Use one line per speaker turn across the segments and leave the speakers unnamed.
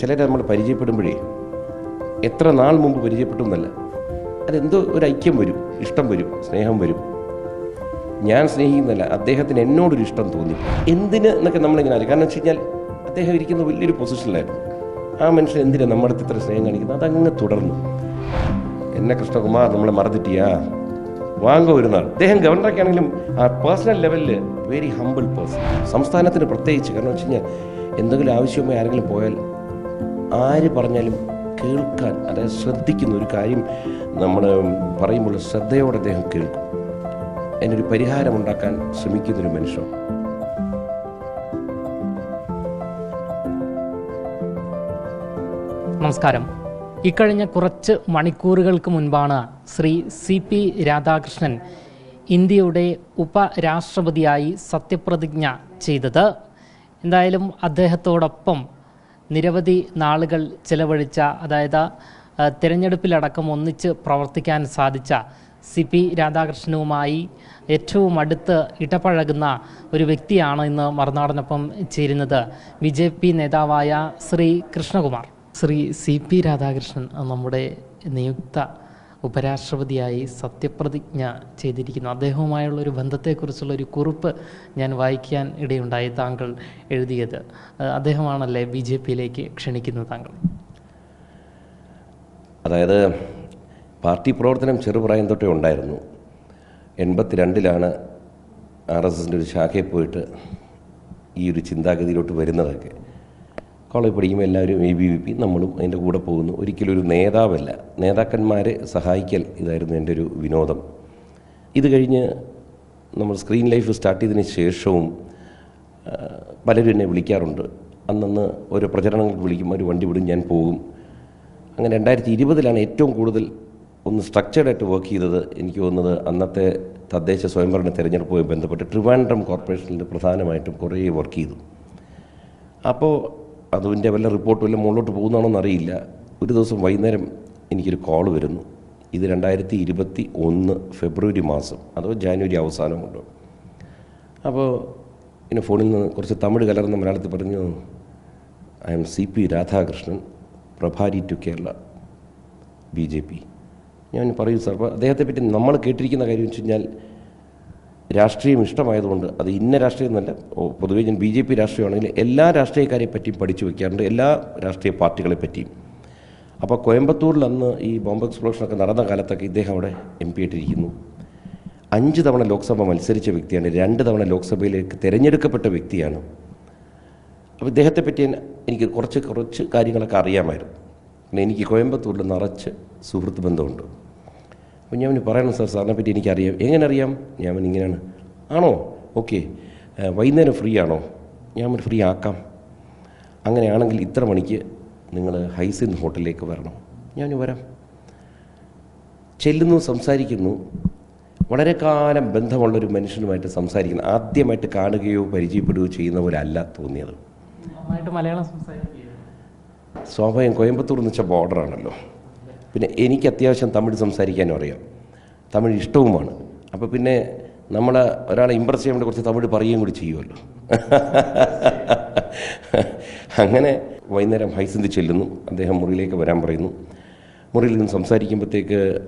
ചിലരെ നമ്മൾ പരിചയപ്പെടുമ്പോഴേ എത്ര നാൾ മുമ്പ് പരിചയപ്പെട്ടു എന്നല്ല. അതെന്തോ ഒരു ഐക്യം വരും ഇഷ്ടം വരും സ്നേഹം വരും. ഞാൻ സ്നേഹിക്കുന്നല്ല അദ്ദേഹത്തിന് എന്നോടൊരു ഇഷ്ടം തോന്നി. എന്തിന് എന്നൊക്കെ നമ്മളിങ്ങനെ അറിയാം കാരണം വെച്ച് കഴിഞ്ഞാൽ അദ്ദേഹം ഇരിക്കുന്ന വലിയൊരു പൊസിഷനിലായിരുന്നു. ആ മനുഷ്യൻ എന്തിനാണ് നമ്മുടെ ഇത്ര സ്നേഹം കാണിക്കുന്നത്? അതങ്ങ് തുടർന്നു. എന്നെ കൃഷ്ണകുമാർ നമ്മളെ മറന്നിട്ടിയാ? വാങ്ങ ഒരു നാൾ. അദ്ദേഹം ഗവർണറൊക്കെ ആണെങ്കിലും ആ പേഴ്സണൽ ലെവലിൽ വെരി ഹമ്പിൾ പേഴ്സൺ സംസ്ഥാനത്തിന് പ്രത്യേകിച്ച്. കാരണം വെച്ച് കഴിഞ്ഞാൽ എന്തെങ്കിലും ആവശ്യമായി ആരെങ്കിലും പോയാൽ ആര് പറഞ്ഞാലും കേൾക്കാൻ അതായത് ശ്രദ്ധിക്കുന്ന ഒരു കാര്യം നമ്മൾ പറയുമ്പോൾ ശ്രദ്ധയോടെ അദ്ദേഹം കേൾക്കും. അതിനൊരു പരിഹാരമുണ്ടാക്കാൻ ശ്രമിക്കുന്നൊരു മനുഷ്യൻ.
നമസ്കാരം. ഇക്കഴിഞ്ഞ കുറച്ച് മണിക്കൂറുകൾക്ക് മുൻപാണ് ശ്രീ സി പി രാധാകൃഷ്ണൻ ഇന്ത്യയുടെ ഉപരാഷ്ട്രപതിയായി സത്യപ്രതിജ്ഞ ചെയ്തത്. എന്തായാലും അദ്ദേഹത്തോടൊപ്പം നിരവധി നാളുകൾ ചിലവഴിച്ച അതായത് തിരഞ്ഞെടുപ്പിലടക്കം ഒന്നിച്ച് പ്രവർത്തിക്കാൻ സാധിച്ച സി പി രാധാകൃഷ്ണനുമായി ഏറ്റവും അടുത്ത് ഇടപഴകുന്ന ഒരു വ്യക്തിയാണ് ഇന്ന് മറുനാടനൊപ്പം ചേരുന്നത് ബി ജെ പി നേതാവായ ശ്രീ കൃഷ്ണകുമാർ. ശ്രീ സി പി രാധാകൃഷ്ണൻ നമ്മുടെ നിയുക്ത ഉപരാഷ്ട്രപതിയായി സത്യപ്രതിജ്ഞ ചെയ്തിരിക്കുന്നു. അദ്ദേഹവുമായുള്ള ഒരു ബന്ധത്തെക്കുറിച്ചുള്ള ഒരു കുറിപ്പ് ഞാൻ വായിക്കാൻ ഇടയുണ്ടായി താങ്കൾ എഴുതിയത്. അദ്ദേഹമാണല്ലേ ബി ജെ പിയിലേക്ക് ക്ഷണിക്കുന്നത് താങ്കൾ?
അതായത് പാർട്ടി പ്രവർത്തനം ചെറുപ്രായം തൊട്ടേ ഉണ്ടായിരുന്നു. എൺപത്തിരണ്ടിലാണ് ആർ എസ് എസിന്റെ ഒരു ശാഖയിൽ പോയിട്ട് ഈ ഒരു ചിന്താഗതിയിലോട്ട് വരുന്നതൊക്കെ. കോളേജ് പഠിക്കുമ്പോൾ എല്ലാവരും എ ബി വി പി നമ്മളും അതിന്റെ കൂടെ പോകുന്നു. ഒരിക്കലും ഒരു നേതാവല്ല. നേതാക്കന്മാരെ സഹായിക്കൽ ഇതായിരുന്നു എന്റെ ഒരു വിനോദം. ഇത് കഴിഞ്ഞ് നമ്മൾ സ്ക്രീൻ ലൈഫ് സ്റ്റാർട്ട് ചെയ്തതിന് ശേഷവും പലരും എന്നെ വിളിക്കാറുണ്ട്. അന്നന്ന് ഓരോ പ്രചരണങ്ങൾക്ക് വിളിക്കും ഒരു വണ്ടി വിടും ഞാൻ പോകും. അങ്ങനെ രണ്ടായിരത്തി ഇരുപതിലാണ് ഏറ്റവും കൂടുതൽ ഒന്ന് സ്ട്രക്ചേർഡായിട്ട് വർക്ക് ചെയ്തത് എനിക്ക് തോന്നുന്നത് അന്നത്തെ തദ്ദേശ സ്വയംഭരണ തെരഞ്ഞെടുപ്പുമായി ബന്ധപ്പെട്ട് ട്രിവാൻഡ്രം കോർപ്പറേഷനിൽ പ്രധാനമായിട്ടും കുറേ വർക്ക് ചെയ്തു. അപ്പോൾ അതിന്റെ വല്ല റിപ്പോർട്ട് വല്ല മുകളിലോട്ട് പോകുന്നതാണോ അറിയില്ല. ഒരു ദിവസം വൈകുന്നേരം എനിക്കൊരു കോൾ വരുന്നു. ഇത് രണ്ടായിരത്തി ഇരുപത്തി ഒന്ന് ഫെബ്രുവരി മാസം. അതോ ജാനുവരി അവസാനം കൊണ്ടോ. അപ്പോൾ പിന്നെ ഫോണിൽ നിന്ന് കുറച്ച് തമിഴ് കലർന്ന മലയാളത്തിൽ പറഞ്ഞു I am C P Radhakrishnan പ്രഭാരി to Kerala B J P ഞാൻ പറയൂ സാർ അപ്പോൾ അദ്ദേഹത്തെ പറ്റി നമ്മൾ കേട്ടിരിക്കുന്ന കാര്യം വെച്ച് കഴിഞ്ഞാൽ രാഷ്ട്രീയം ഇഷ്ടമായതുകൊണ്ട് അത് ഇന്ന രാഷ്ട്രീയം എന്നല്ല പൊതുവേ ഞാൻ ബി ജെ പി രാഷ്ട്രീയമാണെങ്കിൽ എല്ലാ രാഷ്ട്രീയക്കാരെ പറ്റിയും പഠിച്ചു വയ്ക്കാറുണ്ട് എല്ലാ രാഷ്ട്രീയ പാർട്ടികളെ പറ്റിയും. അപ്പോൾ കോയമ്പത്തൂരിൽ അന്ന് ഈ ബോംബ് എക്സ്പ്ലോഷനൊക്കെ നടന്ന കാലത്തൊക്കെ ഇദ്ദേഹം അവിടെ എം പി ആയിട്ടിരിക്കുന്നു. അഞ്ച് തവണ ലോക്സഭ മത്സരിച്ച വ്യക്തിയാണ് രണ്ട് തവണ ലോക്സഭയിലേക്ക് തിരഞ്ഞെടുക്കപ്പെട്ട വ്യക്തിയാണ്. അപ്പോൾ ഇദ്ദേഹത്തെ പറ്റി എനിക്ക് കുറച്ച് കുറച്ച് കാര്യങ്ങളൊക്കെ അറിയാമായിരുന്നു. പിന്നെ എനിക്ക് കോയമ്പത്തൂരിൽ നിറച്ച് സുഹൃത്ത് ബന്ധമുണ്ട്. അപ്പോൾ ഞാൻ അവന് പറയണം സാർ സാറിനെ പറ്റി എനിക്കറിയാം. എങ്ങനെ അറിയാം ഞാൻ അവൻ ഇങ്ങനെയാണ്. ആണോ? ഓക്കെ. വൈകുന്നേരം ഫ്രീ ആണോ ഞാൻ ഫ്രീ ആക്കാം. അങ്ങനെയാണെങ്കിൽ ഇത്ര മണിക്ക് നിങ്ങൾ ഹൈസിൻ ഹോട്ടലിലേക്ക് വരണം. ഞാൻ വരാം. ചെല്ലുന്നു സംസാരിക്കുന്നു. വളരെ കാലം ബന്ധമുള്ളൊരു മനുഷ്യനുമായിട്ട് സംസാരിക്കുന്നു. ആദ്യമായിട്ട് കാണുകയോ പരിചയപ്പെടുകയോ ചെയ്യുന്ന പോലെ അല്ല തോന്നിയത്.
മലയാളം
സ്വാഭാവികം. കോയമ്പത്തൂർ എന്ന് വെച്ചാൽ ബോർഡറാണല്ലോ പിന്നെ എനിക്ക് അത്യാവശ്യം തമിഴ് സംസാരിക്കാനും അറിയാം. തമിഴ് ഇഷ്ടവുമാണ്. അപ്പോൾ പിന്നെ നമ്മൾ ഒരാളെ ഇമ്പ്രസ് ചെയ്യാൻ വേണ്ടി കുറച്ച് തമിഴ് പറയുകയും കൂടി ചെയ്യുമല്ലോ. അങ്ങനെ വൈകുന്നേരം ഹൈസിന്ത് ചെല്ലുന്നു. അദ്ദേഹം മുറിയിലേക്ക് വരാൻ പറയുന്നു. മുറിയിൽ നിന്ന് സംസാരിക്കുമ്പോഴത്തേക്ക്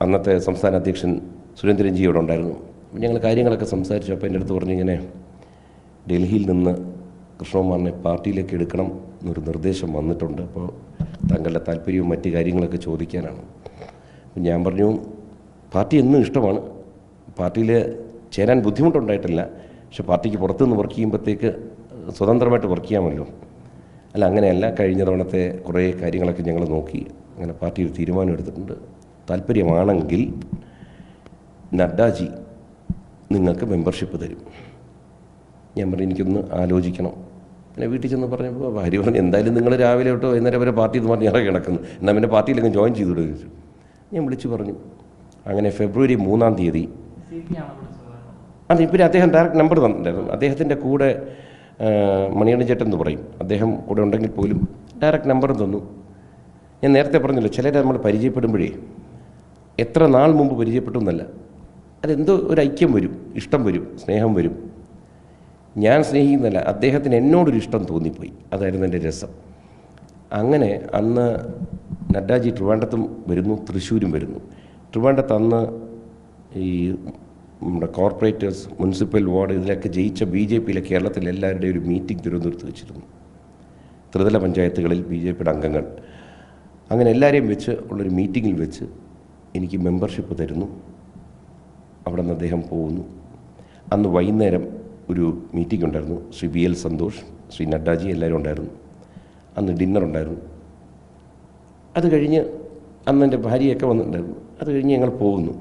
അന്നത്തെ സംസ്ഥാന അധ്യക്ഷൻ സുരേന്ദ്രൻജി അവിടെ ഉണ്ടായിരുന്നു. ഞങ്ങൾ കാര്യങ്ങളൊക്കെ സംസാരിച്ചു. അപ്പോൾ എന്റെ അടുത്ത് പറഞ്ഞു ഇങ്ങനെ ഡൽഹിയിൽ നിന്ന് കൃഷ്ണകുമാറിനെ പാർട്ടിയിലേക്ക് എടുക്കണം. എന്നൊരു നിർദ്ദേശം വന്നിട്ടുണ്ട്. അപ്പോൾ താങ്കളുടെ താല്പര്യവും മറ്റു കാര്യങ്ങളൊക്കെ ചോദിക്കാനാണ്. ഞാൻ പറഞ്ഞു പാർട്ടി എന്നും ഇഷ്ടമാണ്. പാർട്ടിയിൽ ചേരാൻ ബുദ്ധിമുട്ടുണ്ടായിട്ടില്ല. പക്ഷെ പാർട്ടിക്ക് പുറത്തുനിന്ന് വർക്ക് ചെയ്യുമ്പോഴത്തേക്ക് സ്വതന്ത്രമായിട്ട് വർക്ക് ചെയ്യാമല്ലോ. അല്ല അങ്ങനെയല്ല. കഴിഞ്ഞ തവണത്തെ കുറേ കാര്യങ്ങളൊക്കെ ഞങ്ങൾ നോക്കി. അങ്ങനെ പാർട്ടി ഒരു തീരുമാനം എടുത്തിട്ടുണ്ട്. താല്പര്യമാണെങ്കിൽ നഡ്ഡാജി നിങ്ങൾക്ക് മെമ്പർഷിപ്പ് തരും. ഞാൻ പറഞ്ഞു എനിക്കൊന്ന് ആലോചിക്കണം. പിന്നെ വീട്ടിൽ ചെന്ന് പറഞ്ഞപ്പോൾ ഭാര്യ പറഞ്ഞു എന്തായാലും നിങ്ങൾ രാവിലെ തൊട്ട് വൈകുന്നേരം വരെ പാർട്ടി എന്ന് പറഞ്ഞ് ഇറങ്ങി കിടക്കുന്നു. എന്നാൽ പിന്നെ പാർട്ടിയിലങ്ങ് ജോയിൻ ചെയ്തു ചോദിച്ചു. ഞാൻ വിളിച്ചു പറഞ്ഞു അങ്ങനെ ഫെബ്രുവരി മൂന്നാം തീയതി.
അത് പി ആണ് വിളിച്ചത്
അതെ ഇപ്പം അദ്ദേഹം ഡയറക്റ്റ് നമ്പർ തന്നിട്ടുണ്ടായിരുന്നു. അദ്ദേഹത്തിന്റെ കൂടെ മണിയണ്ണ ചേട്ടൻ എന്ന് പറയും. അദ്ദേഹം കൂടെ ഉണ്ടെങ്കിൽ പോലും ഡയറക്റ്റ് നമ്പർ തന്നു. ഞാൻ നേരത്തെ പറഞ്ഞല്ലോ ചിലരെ നമ്മൾ പരിചയപ്പെടുമ്പോഴേ എത്ര നാൾ മുമ്പ് പരിചയപ്പെട്ടു എന്നല്ല. അതെന്തോ ഒരു ഐക്യം വരും ഇഷ്ടം വരും സ്നേഹം വരും. ഞാൻ സ്നേഹിക്കുന്നില്ല. അദ്ദേഹത്തിന് എന്നോടൊരു ഇഷ്ടം തോന്നിപ്പോയി. അതായിരുന്നു എന്റെ രസം. അങ്ങനെ അന്ന് നഡ്ഡാജി ട്രിവാൻഡത്തും വരുന്നു തൃശ്ശൂരും വരുന്നു. ട്രിവാൻഡത്ത് അന്ന് ഈ നമ്മുടെ കോർപ്പറേറ്റേഴ്സ് മുനിസിപ്പൽ വാർഡ് ഇതിലൊക്കെ ജയിച്ച ബി ജെ പിയിലെ കേരളത്തിലെ എല്ലാവരുടെയും ഒരു മീറ്റിംഗ് തിരുവനന്തപുരത്ത് വെച്ചിരുന്നു. ത്രിതല പഞ്ചായത്തുകളിൽ ബി ജെ പിയുടെ അംഗങ്ങൾ. അങ്ങനെ എല്ലാവരെയും വെച്ച് ഉള്ളൊരു മീറ്റിങ്ങിൽ വെച്ച് എനിക്ക് മെമ്പർഷിപ്പ് തരുന്നു. അവിടെ നിന്ന് അദ്ദേഹം പോകുന്നു. അന്ന് വൈകുന്നേരം ഒരു മീറ്റിംഗ് ഉണ്ടായിരുന്നു. ശ്രീ ബി എൽ സന്തോഷ് ശ്രീ നഡ്ഡാജി എല്ലാവരും ഉണ്ടായിരുന്നു. അന്ന് ഡിന്നർ ഉണ്ടായിരുന്നു. അത് കഴിഞ്ഞ് അന്ന് എന്റെ ഭാര്യയൊക്കെ വന്നിട്ടുണ്ടായിരുന്നു. അത് കഴിഞ്ഞ് ഞങ്ങൾ പോകുന്നു.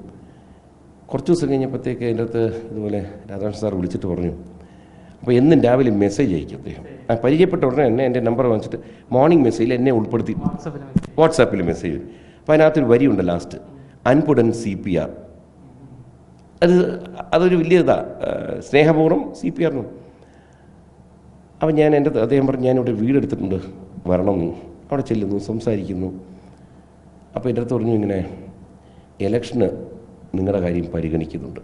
കുറച്ച് ദിവസം കഴിഞ്ഞപ്പോഴത്തേക്ക് അതിന്റെ അകത്ത് ഇതുപോലെ രാധാകൃഷ്ണൻ സാർ വിളിച്ചിട്ട് പറഞ്ഞു അപ്പോൾ എന്നും രാവിലെ മെസ്സേജ് അയക്കും അദ്ദേഹം. ആ പരിചയപ്പെട്ട ഉടനെ എന്നെ എന്റെ നമ്പർ വാങ്ങിച്ചിട്ട് മോർണിംഗ് മെസ്സേജിൽ എന്നെ ഉൾപ്പെടുത്തി. വാട്സാപ്പിൽ മെസ്സേജ് വരും. അപ്പോൾ അതിനകത്തൊരു വരിയുണ്ട് ലാസ്റ്റ് അൻപുടൻ സി പി ആർ അത് അതൊരു വലിയ ഇതാ സ്നേഹപൂർവം സി പി ആറിനും. അപ്പം ഞാൻ എന്റെ അദ്ദേഹം പറഞ്ഞു ഞാനിവിടെ വീടെടുത്തിട്ടുണ്ട് വരണം അവിടെ ചെല്ലുന്നു സംസാരിക്കുന്നു. അപ്പോൾ എന്റെ അടുത്ത് പറഞ്ഞു ഇങ്ങനെ എലക്ഷന് നിങ്ങളുടെ കാര്യം പരിഗണിക്കുന്നുണ്ട്.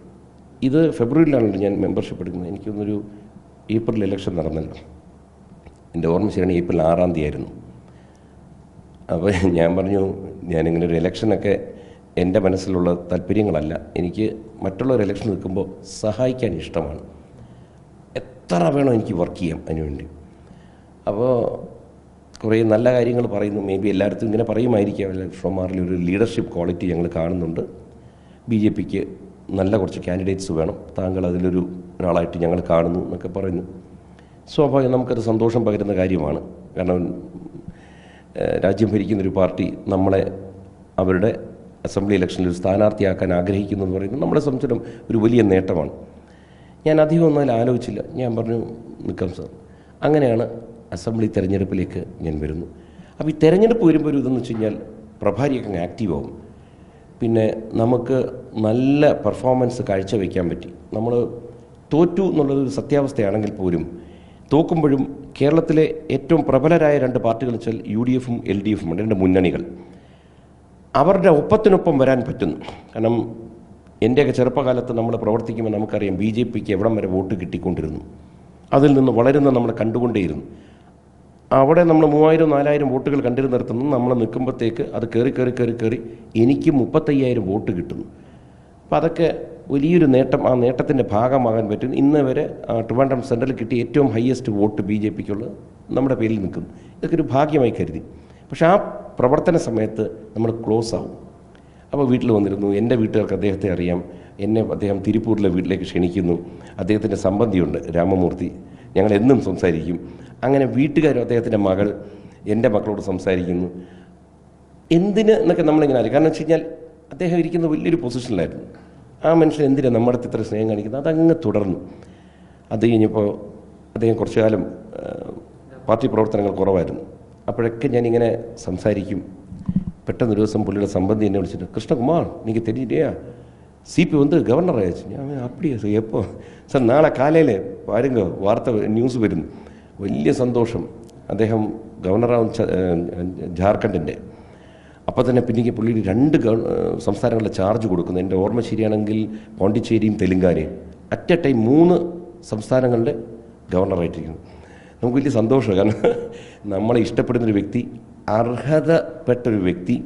ഇത് ഫെബ്രുവരിയിലാണല്ലോ ഞാൻ മെമ്പർഷിപ്പ് എടുക്കുന്നത്. എനിക്കൊന്നൊരു ഏപ്രിൽ ഇലക്ഷൻ നടന്നല്ലോ. എന്റെ ഓർമ്മ ശരിയാണ് ഏപ്രിൽ ആറാം തീയതി ആയിരുന്നു. അപ്പോൾ ഞാൻ പറഞ്ഞു ഞാനിങ്ങനെ ഒരു ഇലക്ഷനൊക്കെ എന്റെ മനസ്സിലുള്ള താല്പര്യങ്ങളല്ല. എനിക്ക് മറ്റുള്ളവർ ഇലക്ഷൻ നിൽക്കുമ്പോൾ സഹായിക്കാൻ ഇഷ്ടമാണ്. എത്ര വേണോ എനിക്ക് വർക്ക് ചെയ്യാം അതിനുവേണ്ടി അപ്പോൾ കുറേ നല്ല കാര്യങ്ങൾ പറയുന്നു. മേ ബി എല്ലായിടത്തും ഇങ്ങനെ പറയുമായിരിക്കാം. ഇലക്ഷന്മാരിൽ ഒരു ലീഡർഷിപ്പ് ക്വാളിറ്റി ഞങ്ങൾ കാണുന്നുണ്ട്. ബി ജെ പിക്ക് നല്ല കുറച്ച് കാൻഡിഡേറ്റ്സ് വേണം. താങ്കൾ അതിലൊരു ഒരാളായിട്ട് ഞങ്ങൾ കാണുന്നു എന്നൊക്കെ പറയുന്നു. സ്വാഭാവികം നമുക്കത് സന്തോഷം പകരുന്ന കാര്യമാണ്. കാരണം രാജ്യം ഭരിക്കുന്നൊരു പാർട്ടി നമ്മളെ അവരുടെ അസംബ്ലി ഇലക്ഷനിൽ ഒരു സ്ഥാനാർത്ഥിയാക്കാൻ ആഗ്രഹിക്കുന്നു എന്ന് പറയുന്നത് നമ്മളെ സംബന്ധിച്ചിടം ഒരു വലിയ നേട്ടമാണ്. ഞാൻ അധികം ഒന്നും അതിൽ ആലോചിച്ചില്ല. ഞാൻ പറഞ്ഞു നിൽക്കാം സാർ. അങ്ങനെയാണ് അസംബ്ലി തിരഞ്ഞെടുപ്പിലേക്ക് ഞാൻ വരുന്നു. അപ്പോൾ ഈ തെരഞ്ഞെടുപ്പ് വരുമ്പോൾ ഒരു ഇതെന്ന് വെച്ച് കഴിഞ്ഞാൽ പ്രഭാരിയൊക്കെ അങ്ങ് ആക്റ്റീവ് ആവും. പിന്നെ നമുക്ക് നല്ല പെർഫോമൻസ് കാഴ്ചവെക്കാൻ പറ്റി. നമ്മൾ തോറ്റു എന്നുള്ളൊരു സത്യാവസ്ഥയാണെങ്കിൽ പോലും തോക്കുമ്പോഴും കേരളത്തിലെ ഏറ്റവും പ്രബലരായ രണ്ട് പാർട്ടികൾ വെച്ചാൽ യു ഡി എഫും എൽ ഡി എഫും ഉണ്ട് രണ്ട് മുന്നണികൾ. അവരുടെ ഒപ്പത്തിനൊപ്പം വരാൻ പറ്റുന്നു. കാരണം എന്റെയൊക്കെ ചെറുപ്പകാലത്ത് നമ്മൾ പ്രവർത്തിക്കുമ്പോൾ നമുക്കറിയാം ബി ജെ പിക്ക് എവിടം വരെ വോട്ട് കിട്ടിക്കൊണ്ടിരുന്നു. അതിൽ നിന്ന് വളരുന്ന നമ്മൾ കണ്ടുകൊണ്ടേയിരുന്നു. അവിടെ നമ്മൾ മൂവായിരം നാലായിരം വോട്ടുകൾ കണ്ടിരുന്നിടത്തുനിന്ന് നമ്മൾ നിൽക്കുമ്പോഴത്തേക്ക് അത് കയറി കയറി കയറി കയറി എനിക്ക് മുപ്പത്തയ്യായിരം വോട്ട് കിട്ടുന്നു. അപ്പോൾ അതൊക്കെ വലിയൊരു നേട്ടം ആ നേട്ടത്തിന്റെ ഭാഗമാകാൻ പറ്റും ഇന്ന് വരെ ട്രിവാൻഡ്രം സെൻട്രൽ കിട്ടിയ ഏറ്റവും ഹയസ്റ്റ് വോട്ട് ബി ജെ പിക്കുള്ളത് നമ്മുടെ പേരിൽ നിൽക്കുന്നു. ഇതൊക്കെ ഒരു ഭാഗ്യമായി കരുതി. പക്ഷേ ആ പ്രവർത്തന സമയത്ത് നമ്മൾ ക്ലോസ് ആവും. അപ്പോൾ വീട്ടിൽ വന്നിരുന്നു. എന്റെ വീട്ടുകാർക്ക് അദ്ദേഹത്തെ അറിയാം. എന്നെ അദ്ദേഹം തിരുപ്പൂരിലെ വീട്ടിലേക്ക് ക്ഷണിക്കുന്നു. അദ്ദേഹത്തിന്റെ സംബന്ധിയുണ്ട് രാമമൂർത്തി. ഞങ്ങൾ എന്നും സംസാരിക്കും. അങ്ങനെ വീട്ടുകാരും അദ്ദേഹത്തിന്റെ മകൾ എന്റെ മക്കളോട് സംസാരിക്കുന്നു. എന്തിന് എന്നൊക്കെ നമ്മളിങ്ങനെ അറിയാം കാരണം വെച്ച് കഴിഞ്ഞാൽ അദ്ദേഹം ഇരിക്കുന്ന വലിയൊരു പൊസിഷനിലായിരുന്നു ആ മനുഷ്യൻ എന്തിനാണ് നമ്മുടെ അടുത്ത് ഇത്ര സ്നേഹം കാണിക്കുന്നത്? അതങ്ങ് തുടർന്നു. അത് കഴിഞ്ഞപ്പോൾ അദ്ദേഹം കുറച്ചു കാലം പാർട്ടി പ്രവർത്തനങ്ങൾ കുറവായിരുന്നു. അപ്പോഴൊക്കെ ഞാനിങ്ങനെ സംസാരിക്കും പെട്ടെന്ന് ഒരു ദിവസം പുള്ളിയുടെ സംബന്ധി എന്നെ വിളിച്ചിട്ട് കൃഷ്ണകുമാർ എനിക്ക് തെരിയില്ലയാ സി പി வந்து கவர்னர் ஆயிடுச்சு ഞാൻ அப்படியா சார் எப்போ சார் നാളെ കാലയിൽ പാരുങ്ക വാർത്ത ന്യൂസ് വരുന്നു വലിയ സന്തോഷം അദ്ദേഹം ഗവർണറാവും ച- ഏഹ് ജാർഖണ്ഡിൻ്റെ അപ്പോൾ തന്നെ പിന്നെ പുള്ളി രണ്ട് ഗവ- ഏഹ് സംസ്ഥാനങ്ങളുടെ ചാർജ് കൊടുക്കുന്നു എൻ്റെ ഓർമ്മ ശരിയാണെങ്കിൽ പോണ്ടിച്ചേരിയും തെലുങ്കാനയും അറ്റ് എ ടൈം മൂന്ന് സംസ്ഥാനങ്ങളുടെ ഗവർണറായിട്ടിരിക്കുന്നു നമുക്ക് വലിയ സന്തോഷമാണ് കാരണം നമ്മളെ ഇഷ്ടപ്പെടുന്ന ഒരു വ്യക്തി അർഹതപ്പെട്ടൊരു വ്യക്തി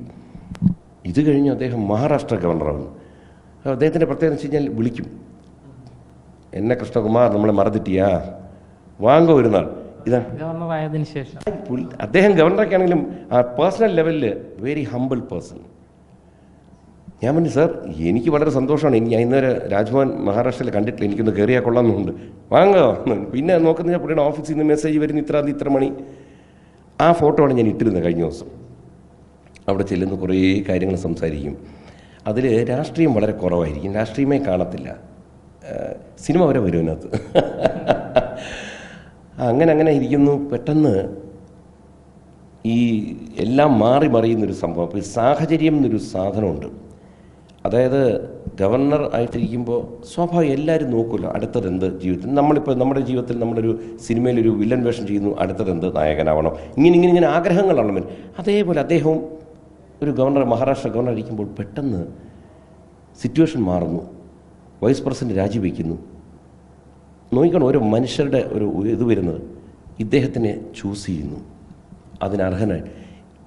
ഇത് കഴിഞ്ഞ് അദ്ദേഹം മഹാരാഷ്ട്ര ഗവർണറാകുന്നു അപ്പോൾ അദ്ദേഹത്തിന്റെ പ്രത്യേകത വെച്ച് കഴിഞ്ഞാൽ വിളിക്കും. എന്നെ കൃഷ്ണകുമാർ നമ്മളെ മറന്നിട്ടിയാ? വാങ്ങോ ഒരു നാൾ. ഇതാണ്
ഗവർണറായതിനു ശേഷം.
അദ്ദേഹം ഗവർണറൊക്കെ ആണെങ്കിലും ആ പേഴ്സണൽ ലെവലിൽ വെരി ഹമ്പിൾ പേഴ്സൺ ഞാൻ പറഞ്ഞു സാർ എനിക്ക് വളരെ സന്തോഷമാണ്. ഞാൻ ഇന്നുവരെ രാജ്ഭവൻ മഹാരാഷ്ട്രയിൽ കണ്ടിട്ടില്ല. എനിക്കൊന്ന് കയറിയാൽ കൊള്ളാമെന്നുണ്ട്. വാങ്ങോ. പിന്നെ നോക്കുന്ന പുള്ളിയുടെ ഓഫീസിൽ നിന്ന് മെസ്സേജ് വരുന്ന ഇത്ര ഇത്ര മണി. ആ ഫോട്ടോ ആണ് ഞാൻ ഇട്ടിരുന്നത് കഴിഞ്ഞ ദിവസം. അവിടെ ചെല്ലുന്ന കുറേ കാര്യങ്ങൾ സംസാരിക്കും. അതിൽ രാഷ്ട്രീയം വളരെ കുറവായിരിക്കും. രാഷ്ട്രീയമേ കാണത്തില്ല. സിനിമ വരെ വരും അതിനകത്ത്. അങ്ങനെ അങ്ങനെ ഇരിക്കുന്നു. പെട്ടെന്ന് ഈ എല്ലാം മാറി മറിയുന്നൊരു സംഭവം. അപ്പോൾ ഈ സാഹചര്യം എന്നൊരു സാധനമുണ്ട്. അതായത് ഗവർണർ ആയിട്ടിരിക്കുമ്പോൾ സ്വാഭാവികം എല്ലാവരും നോക്കുമല്ലോ അടുത്തതെന്ത് ജീവിതത്തിൽ. നമ്മളിപ്പോൾ നമ്മുടെ ജീവിതത്തിൽ നമ്മളൊരു സിനിമയിലൊരു വില്ലൻ വേഷം ചെയ്യുന്നു അടുത്തതെന്ത് നായകനാവണം. ഇങ്ങനെ ഇങ്ങനെ ഇങ്ങനെ ആഗ്രഹങ്ങളാണ് അതേപോലെ അദ്ദേഹവും ഒരു ഗവർണർ മഹാരാഷ്ട്ര ഗവർണർ ഇരിക്കുമ്പോൾ പെട്ടെന്ന് സിറ്റുവേഷൻ മാറുന്നു. വൈസ് പ്രസിഡന്റ് രാജിവെക്കുന്നു. നോക്കിക്കണം ഓരോ മനുഷ്യരുടെ ഒരു ഇത് വരുന്നത് ഇദ്ദേഹത്തിനെ ചൂസ് ചെയ്യുന്നു. അതിനർഹനായി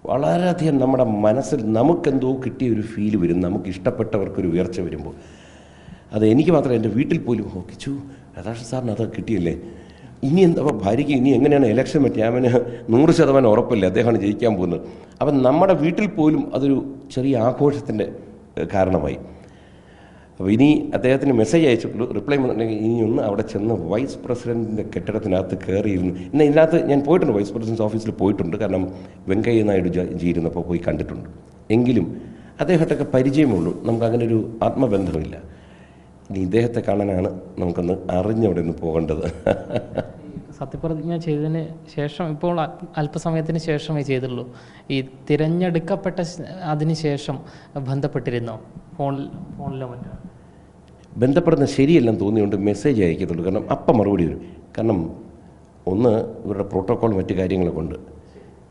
വളരെയധികം നമ്മുടെ മനസ്സിൽ നമുക്കെന്തോ കിട്ടിയ ഒരു ഫീൽ വരും. നമുക്ക് ഇഷ്ടപ്പെട്ടവർക്കൊരു ഉയർച്ച വരുമ്പോൾ. അത് എനിക്ക് മാത്രമല്ല എന്റെ വീട്ടിൽ പോലും ഓക്കിച്ചു യഥാർത്ഥ സാറിന് അത് കിട്ടിയില്ലേ? ഇനി എന്താ ഭാര്യയ്ക്ക് ഇനി എങ്ങനെയാണ് ഇലക്ഷൻ പറ്റി? അവന് നൂറ് ശതമാനം ഉറപ്പില്ല? അദ്ദേഹമാണ് ജയിക്കാൻ പോകുന്നത്. അപ്പം നമ്മുടെ വീട്ടിൽ പോലും അതൊരു ചെറിയ ആഘോഷത്തിന്റെ കാരണമായി. അപ്പോൾ ഇനി അദ്ദേഹത്തിന് മെസ്സേജ് അയച്ചിട്ടുള്ളൂ റിപ്ലൈ വന്നിട്ടുണ്ടെങ്കിൽ ഇനി ഒന്ന് അവിടെ ചെന്ന് വൈസ് പ്രസിഡന്റിന്റെ കെട്ടിടത്തിനകത്ത് കയറിയിരുന്നു. ഇന്ന് ഇതിനകത്ത് ഞാൻ പോയിട്ടുണ്ട് വൈസ് പ്രസിഡൻസ് ഓഫീസിൽ പോയിട്ടുണ്ട്. കാരണം വെങ്കയ്യ നായിഡു ജീരുന്നപ്പോൾ പോയി കണ്ടിട്ടുണ്ട്. എങ്കിലും അദ്ദേഹത്തൊക്കെ പരിചയമുള്ളൂ നമുക്ക് അങ്ങനെ ഒരു ആത്മബന്ധമില്ല. ഇനി ഇദ്ദേഹത്തെ കാണാനാണ് നമുക്കൊന്ന് അറിഞ്ഞവിടെ നിന്ന് പോകേണ്ടത്.
സത്യപ്രതിജ്ഞ ചെയ്തതിന് ശേഷം ഇപ്പോൾ അല്പസമയത്തിന് ശേഷമേ ചെയ്തുള്ളൂ. ഈ തിരഞ്ഞെടുക്കപ്പെട്ട അതിന് ശേഷം ബന്ധപ്പെട്ടിരുന്നോ. ഫോണിൽ ഫോണിലോ മറ്റോ?
ബന്ധപ്പെടുന്ന ശരിയല്ലെന്ന് തോന്നിയുകൊണ്ട് മെസ്സേജ് അയക്കത്തുള്ളൂ. കാരണം അപ്പം മറുപടി വരും. കാരണം ഒന്ന് ഇവരുടെ പ്രോട്ടോക്കോൾ മറ്റു കാര്യങ്ങളൊക്കെ ഉണ്ട്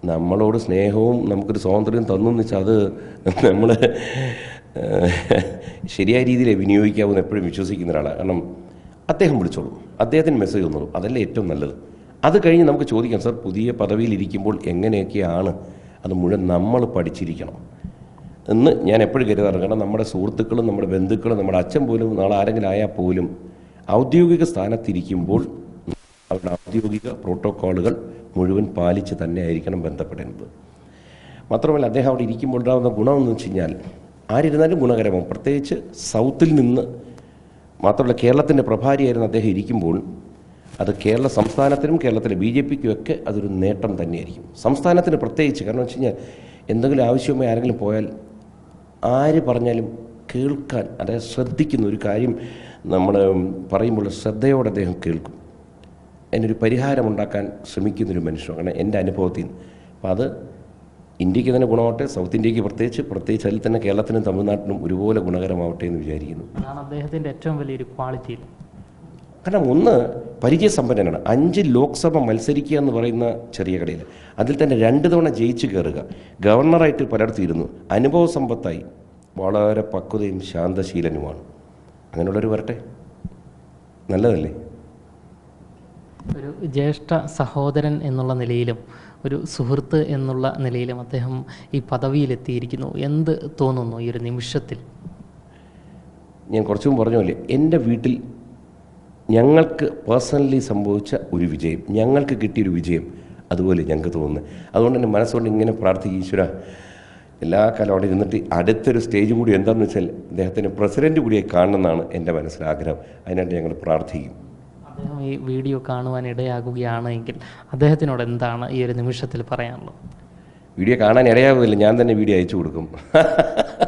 നമ്മളോട് സ്നേഹവും നമുക്കൊരു സ്വാതന്ത്ര്യം തന്നു എന്ന് വെച്ചാൽ അത് നമ്മൾ ശരിയായ രീതിയിൽ വിനിയോഗിക്കാമെന്ന് എപ്പോഴും വിശ്വസിക്കുന്ന ഒരാളാണ് കാരണം അദ്ദേഹം വിളിച്ചോളൂ. അദ്ദേഹത്തിന് മെസ്സേജ് തന്നോളൂ. അതല്ലേ ഏറ്റവും നല്ലത്. അത് കഴിഞ്ഞ് നമുക്ക് ചോദിക്കാം സർ പുതിയ പദവിയിലിരിക്കുമ്പോൾ എങ്ങനെയൊക്കെയാണ്? അത് മുഴുവൻ നമ്മൾ പഠിച്ചിരിക്കണം. എന്ന് ഞാൻ എപ്പോഴും കരുതാറുണ്ട്. കാരണം നമ്മുടെ സുഹൃത്തുക്കളും നമ്മുടെ ബന്ധുക്കളും നമ്മുടെ അച്ഛൻ പോലും നാളെ ആരെങ്കിലും ആയാൽ പോലും ഔദ്യോഗിക സ്ഥാനത്തിരിക്കുമ്പോൾ അവരുടെ ഔദ്യോഗിക പ്രോട്ടോക്കോളുകൾ മുഴുവൻ പാലിച്ച് തന്നെ ആയിരിക്കണം ബന്ധപ്പെടേണ്ടത്. മാത്രമല്ല അദ്ദേഹം അവിടെ ഇരിക്കുമ്പോൾ ഉണ്ടാകുന്ന ഗുണമെന്ന് വെച്ച് കഴിഞ്ഞാൽ ആരിരുന്നാലും ഗുണകരമാവും. പ്രത്യേകിച്ച് സൗത്തിൽ നിന്ന് മാത്രമല്ല കേരളത്തിന്റെ പ്രഭാരിയായിരുന്ന അദ്ദേഹം ഇരിക്കുമ്പോൾ അത് കേരള സംസ്ഥാനത്തിനും കേരളത്തിലെ ബി ജെ പിക്കും ഒക്കെ അതൊരു നേട്ടം തന്നെയായിരിക്കും. സംസ്ഥാനത്തിന് പ്രത്യേകിച്ച് കാരണം വെച്ച് കഴിഞ്ഞാൽ എന്തെങ്കിലും ആവശ്യമായി ആരെങ്കിലും പോയാൽ ആര് പറഞ്ഞാലും കേൾക്കാൻ അതായത് ശ്രദ്ധിക്കുന്ന ഒരു കാര്യം നമ്മൾ പറയുമ്പോൾ ശ്രദ്ധയോടെ അദ്ദേഹം കേൾക്കും. അതിനൊരു പരിഹാരമുണ്ടാക്കാൻ ശ്രമിക്കുന്നൊരു മനുഷ്യൻ കാരണം എന്റെ അനുഭവത്തിൽ നിന്ന്. അപ്പോൾ അത് ഇന്ത്യയ്ക്ക് തന്നെ ഗുണമാവട്ടെ സൗത്ത് ഇന്ത്യയ്ക്ക് പ്രത്യേകിച്ച് പ്രത്യേകിച്ച് അതിൽ തന്നെ കേരളത്തിനും തമിഴ്നാട്ടിനും ഒരുപോലെ ഗുണകരമാവട്ടെ എന്ന് വിചാരിക്കുന്നു.
അതാണ് അദ്ദേഹത്തിന്റെ ഏറ്റവും വലിയൊരു ക്വാളിറ്റി.
കാരണം ഒന്ന് പരിചയസമ്പന്നനാണ് അഞ്ച് ലോക്സഭ മത്സരിക്കുക എന്ന് പറയുന്ന ചെറിയ കടയിൽ അതിൽ തന്നെ രണ്ട് തവണ ജയിച്ചു കയറുക ഗവർണറായിട്ട് പലയിടത്തും ഇരുന്നു. അനുഭവ സമ്പത്തായി. വളരെ പക്വതയും ശാന്തശീലനുമാണ്. അങ്ങനെയുള്ളവർ വരട്ടെ. നല്ലതല്ലേ?
ഒരു ജ്യേഷ്ഠ സഹോദരൻ എന്നുള്ള നിലയിലും ഒരു സുഹൃത്ത് എന്നുള്ള നിലയിലും അദ്ദേഹം ഈ പദവിയിലെത്തിയിരിക്കുന്നു. എന്ത് തോന്നുന്നു ഈ ഒരു നിമിഷത്തിൽ?
ഞാൻ കുറച്ചും പറഞ്ഞ പോലെ എന്റെ വീട്ടിൽ ഞങ്ങൾക്ക് പേഴ്സണലി സംഭവിച്ച ഒരു വിജയം ഞങ്ങൾക്ക് കിട്ടിയൊരു വിജയം അതുപോലെ ഞങ്ങൾക്ക് തോന്നുന്നു. അതുകൊണ്ട് തന്നെ മനസ്സുകൊണ്ട് ഇങ്ങനെ പ്രാർത്ഥിക്കും ഈശ്വര എല്ലാ കാലം അവിടെ ഇരുന്നിട്ട് അടുത്തൊരു സ്റ്റേജ് കൂടി എന്താണെന്ന് വെച്ചാൽ അദ്ദേഹത്തിന് പ്രസിഡന്റ് കൂടിയായി കാണണമെന്നാണ് എന്റെ മനസ്സിൽ ആഗ്രഹം അതിനായിട്ട് ഞങ്ങൾ പ്രാർത്ഥിക്കും.
അദ്ദേഹം ഈ വീഡിയോ കാണുവാൻ ഇടയാകുകയാണ് എങ്കിൽ അദ്ദേഹത്തിനോട് എന്താണ് ഈ ഒരു നിമിഷത്തിൽ പറയാനുള്ളത്?
വീഡിയോ കാണാൻ ഇടയാകുന്നില്ല ഞാൻ തന്നെ വീഡിയോ അയച്ചു കൊടുക്കും.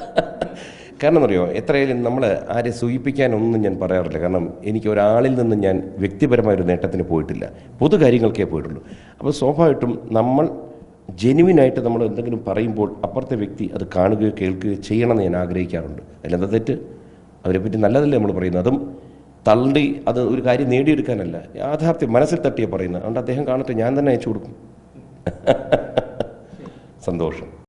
കാരണം അറിയോ? എത്രയായാലും നമ്മൾ ആരെ സൂചിപ്പിക്കാനൊന്നും ഞാൻ പറയാറില്ല. കാരണം എനിക്ക് ഒരാളിൽ നിന്ന് ഞാൻ വ്യക്തിപരമായ ഒരു നേട്ടത്തിന് പോയിട്ടില്ല. പൊതു കാര്യങ്ങൾക്കേ പോയിട്ടുള്ളൂ. അപ്പോൾ സ്വാഭാവികമായിട്ടും നമ്മൾ ജെനുവിനായിട്ട് നമ്മൾ എന്തെങ്കിലും പറയുമ്പോൾ അപ്പുറത്തെ വ്യക്തി അത് കാണുകയോ കേൾക്കുകയോ ചെയ്യണമെന്ന് ഞാൻ ആഗ്രഹിക്കാറുണ്ട്. അതിലെന്താ തെറ്റ്? അവരെപ്പറ്റി നല്ലതല്ലേ നമ്മൾ പറയുന്നത്? അതും തള്ളി അത് ഒരു കാര്യം നേടിയെടുക്കാനല്ല. യാഥാർത്ഥ്യം മനസ്സിൽ തട്ടിയാണ് പറയുന്നത്. അതുകൊണ്ട് അദ്ദേഹം കാണട്ടെ ഞാൻ തന്നെ അയച്ചു കൊടുക്കും. സന്തോഷം.